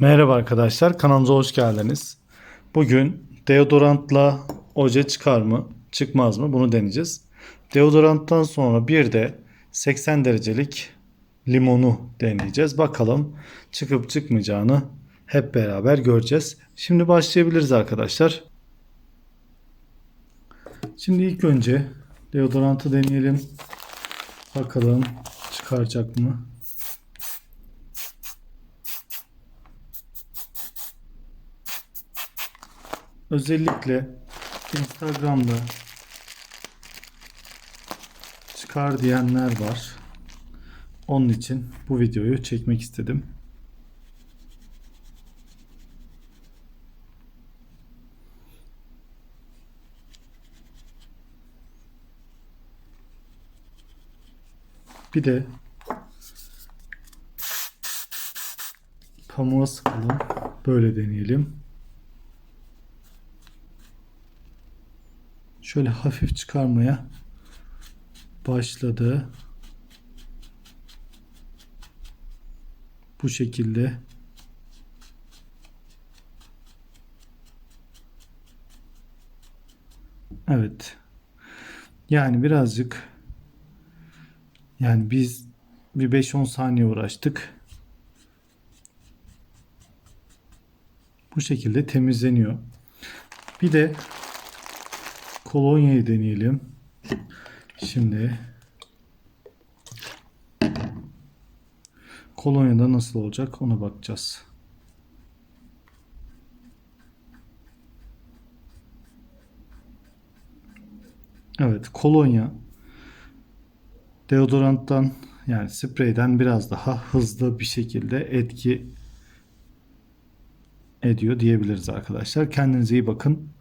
Merhaba arkadaşlar, kanalımıza hoş geldiniz. Bugün deodorantla oje çıkar mı, çıkmaz mı bunu deneyeceğiz. Deodoranttan sonra bir de 80 derecelik limonu deneyeceğiz. Bakalım çıkıp çıkmayacağını hep beraber göreceğiz. Şimdi başlayabiliriz arkadaşlar. Şimdi ilk önce deodorantı deneyelim. Bakalım çıkaracak mı? Özellikle Instagram'da çıkar diyenler var. Onun için bu videoyu çekmek istedim. Bir de pamuğa sıkalım. Böyle deneyelim. Şöyle hafif çıkarmaya başladı. Bu şekilde. Evet. Yani birazcık yani biz bir 5-10 saniye uğraştık. Bu şekilde temizleniyor. Bir de kolonyayı deneyelim. Şimdi kolonyada nasıl olacak ona bakacağız. Evet kolonya deodoranttan yani spreyden biraz daha hızlı bir şekilde etki ediyor diyebiliriz arkadaşlar. Kendinize iyi bakın.